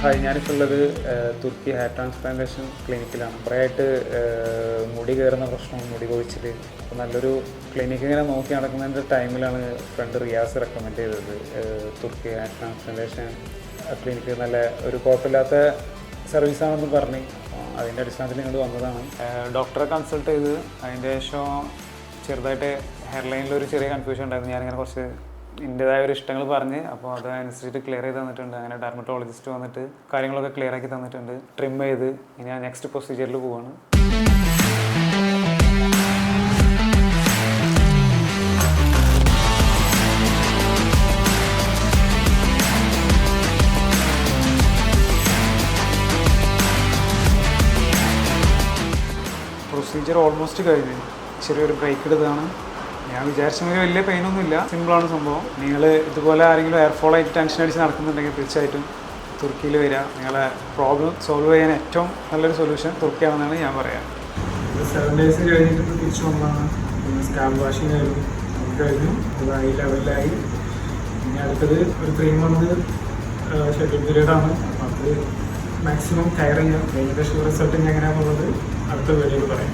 Hi ഞാനിപ്പോൾ ഉള്ളത് തുർക്കി hair transplantation ക്ലിനിക്കിലാണ്. കുറേ ആയിട്ട് മുടി കയറുന്ന പ്രശ്നം മുടി കൊഴിച്ചിൽ അപ്പോൾ നല്ലൊരു ക്ലിനിക്ക് ഇങ്ങനെ നോക്കി നടക്കുന്നതിന്റെ ടൈമിലാണ് ഫ്രണ്ട് റിയാസ് റെക്കമെൻഡ് ചെയ്തത്. തുർക്കി ഹെയർ ട്രാൻസ്പ്ലാന്റേഷൻ ക്ലിനിക്ക് നല്ല ഒരു കുഴപ്പമില്ലാത്ത സർവീസാണെന്ന് പറഞ്ഞ്. അതിന്റെ അടിസ്ഥാനത്തിൽ ഇങ്ങോട്ട് വന്നതാണ്. ഡോക്ടറെ കൺസൾട്ട് ചെയ്ത് അതിന്റെ ശേഷം ചെറുതായിട്ട് ഹെയർ ലൈനിൽ ഒരു ചെറിയ കൺഫ്യൂഷൻ ഉണ്ടായിരുന്നു. ഞാനിങ്ങനെ കുറച്ച് എന്റെതായ ഒരു ഇഷ്ടങ്ങൾ പറഞ്ഞ് അപ്പോൾ അതനുസരിച്ചിട്ട് ക്ലിയർ ചെയ്ത് തന്നിട്ടുണ്ട്. അങ്ങനെ ഡെർമറ്റോളജിസ്റ്റ് വന്നിട്ട് കാര്യങ്ങളൊക്കെ ക്ലിയർ ആക്കി തന്നിട്ടുണ്ട്. ട്രിം ചെയ്ത് ഇനി ഞാൻ നെക്സ്റ്റ് പ്രൊസീജിയറിൽ പോവാണ്. പ്രൊസീജിയർ ഓൾമോസ്റ്റ് കഴിഞ്ഞു. ചെറിയൊരു ബ്രേക്ക് എടുത്തതാണ്. ഞാൻ വിചാരിച്ച വലിയ വലിയ പെയിനൊന്നുമില്ല സിമ്പിളാണ് സംഭവം. നിങ്ങൾ ഇതുപോലെ ആരെങ്കിലും എയർഫോൾ ആയിട്ട് ടെൻഷൻ അടിച്ച് നടക്കുന്നുണ്ടെങ്കിൽ തീർച്ചയായിട്ടും തുർക്കിയിൽ വരിക. നിങ്ങളെ പ്രോബ്ലം സോൾവ് ചെയ്യാൻ ഏറ്റവും നല്ലൊരു സൊല്യൂഷൻ തുർക്കിയാണെന്നാണ് ഞാൻ പറയാം. ഡേയ്സ് കഴിഞ്ഞിട്ട് തിരിച്ചു ഇനി അടുത്തത് ഒരു ഷെഡ്യൂൾ പീരീഡ് ആണ്. അത് മാക്സിമം കയർ ചെയ്യാം. ഏകദേശം റിസൾട്ട് എങ്ങനെയാണെന്നുള്ളത് അടുത്ത വീഡിയോയിൽ പറയാം.